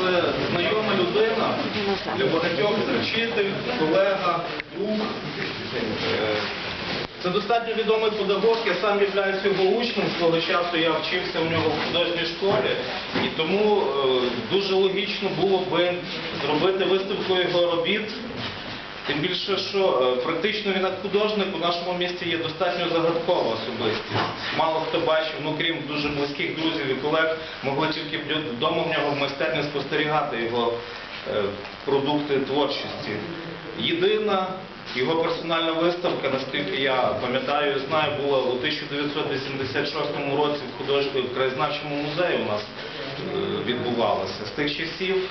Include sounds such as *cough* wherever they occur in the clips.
це знайома людина, для багатьох вчитель, колега, друг. Е, Це достатньо відомий педагог, я сам являюся його учнем свого часу, я вчився у нього в художній школі, і тому е, дуже логічно було би зробити виставку його робіт. Тим більше, що е, практично він як художник у нашому місті є достатньо загадкова особистість. Мало хто бачив, ну крім дуже близьких друзів і колег, могли тільки вдома в нього в майстерні спостерігати його е, продукти творчості. Єдина його персональна виставка, наскільки я пам'ятаю і знаю, була у 1986 році в худож- в краєзнавчому музеї у нас е, відбувалася. З тих часів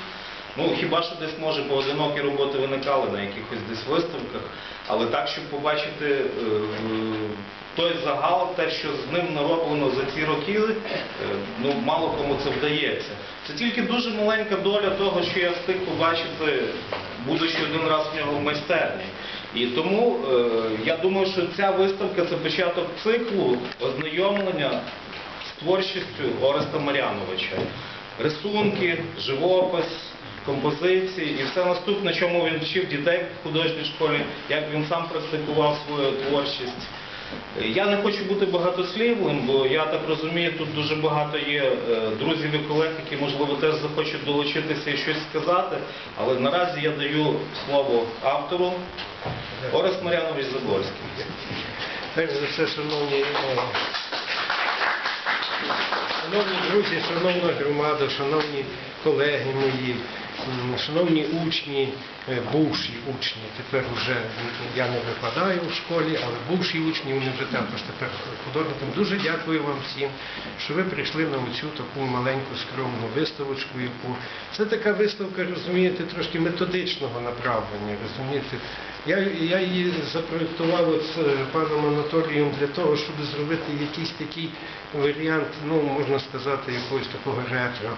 Ну, хіба що десь може поодинокі роботи виникали на якихось десь виставках, але так, щоб побачити е, той загал, те, що з ним нароблено за ці роки, е, ну мало кому це вдається. Це тільки дуже маленька доля того, що я встиг побачити, будучи один раз в нього в майстерні. І тому е, я думаю, що ця виставка це початок циклу ознайомлення з творчістю Ореста Маряновича. Рисунки, живопис, композиції і все наступне, чому він вчив дітей в художній школі, як він сам практикував свою творчість. Я не хочу бути багатослівним, бо я так розумію, тут дуже багато є е, друзів і колег, які, можливо, теж захочуть долучитися і щось сказати. Але наразі я даю слово автору Орес Марянович Заборський. Перш за все, шановні, е, шановні друзі, шановна громада, шановні колеги мої, шановні учні, е, бувші учні, тепер вже я не викладаю в школі, але бувші учні, вони вже також тепер художникам. Дуже дякую вам всім, що ви прийшли на оцю таку маленьку скромну виставочку, яку це така виставка, розумієте, трошки методичного направлення, розумієте. Я, я її запроєктував з паном Анатолієм для того, щоб зробити якийсь такий варіант, ну можна сказати, якогось такого ретро.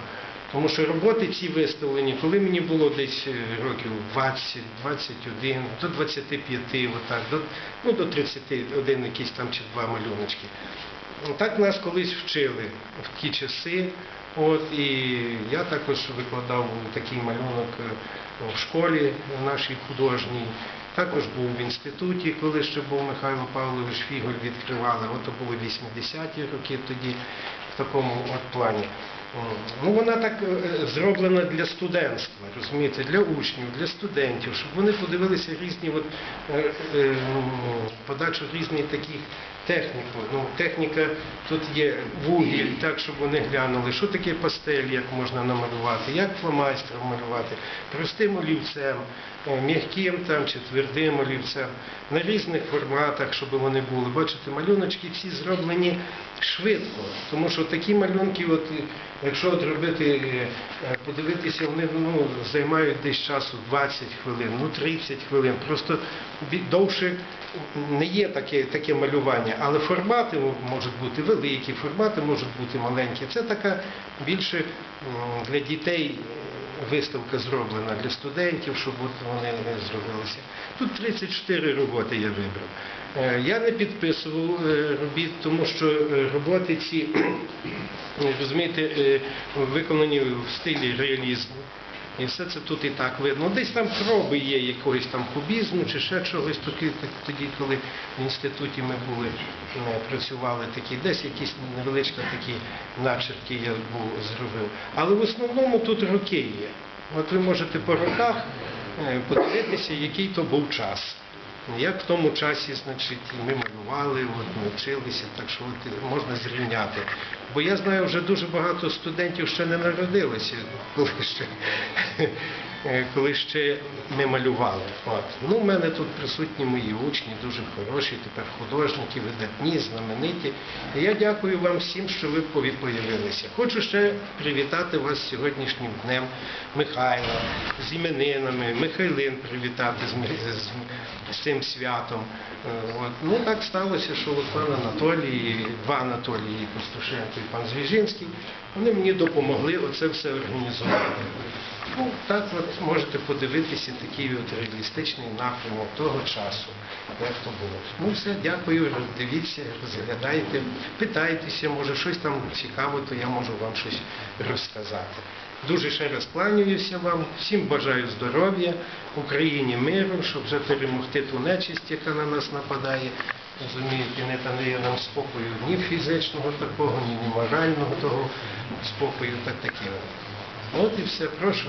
Тому що роботи ці виставлені, коли мені було десь е, років 20, 21, до 25, отак, до, ну, до 31 якісь там чи два малюночки. Так нас колись вчили в ті часи. От, і я також викладав такий малюнок е, в школі нашій художній. Також був в інституті, коли ще був Михайло Павлович Фіголь, відкривали. От то були 80-ті роки тоді такому от плані. Ну, вона так е, зроблена для студентства, розумієте, для учнів, для студентів, щоб вони подивилися різні от, е, е, подачу різних таких техніку. Ну, техніка тут є вугіль, так, щоб вони глянули, що таке пастель, як можна намалювати, як фломайстером малювати, простим олівцем, м'яким там чи твердим олівцем, на різних форматах, щоб вони були. Бачите, малюночки всі зроблені швидко, тому що такі малюнки, от, якщо от робити, е, подивитися, вони ну, займають десь часу 20 хвилин, ну 30 хвилин. Просто довше не є таке, таке малювання, але формати можуть бути великі, формати можуть бути маленькі. Це така більше для дітей виставка зроблена, для студентів, щоб от вони не зробилися. Тут 34 роботи я вибрав. Е, Я не підписував е, робіт, тому що е, роботи ці, *clears throat* розумієте, виконані в стилі реалізму. І все це тут і так видно. Десь там проби є якогось там кубізму чи ще чогось тоді, коли в інституті ми були, е, працювали такі, десь якісь невеличкі такі начерки я був зробив. Але в основному тут роки є. От ви можете по роках е, подивитися, який то був час. Як в тому часі, значить, ми малювали, от, ми вчилися, так що от, можна зрівняти. Бо я знаю, вже дуже багато студентів ще не народилися, коли ще, коли ще ми малювали. От. Ну, в мене тут присутні мої учні, дуже хороші, тепер художники, видатні, знамениті. І я дякую вам всім, що ви появилися. Хочу ще привітати вас сьогоднішнім днем Михайла, з іменинами, Михайлин привітати з, з, з цим святом. Е, От. Ну так сталося, що пан Анатолій, два Анатолії Костушенко і пан Звіжинський, вони мені допомогли оце все організувати. Ну, так от можете подивитися такий от реалістичний напрямок того часу, як то було. Ну все, дякую, дивіться, розглядайте, питайтеся, може щось там цікаве, то я можу вам щось розказати. Дуже ще раз кланяюся вам, всім бажаю здоров'я, Україні миру, щоб вже перемогти ту нечисть, яка на нас нападає. Розумієте, не дає нам спокою ні фізичного такого, ні морального того спокою, так таке. От і все, прошу.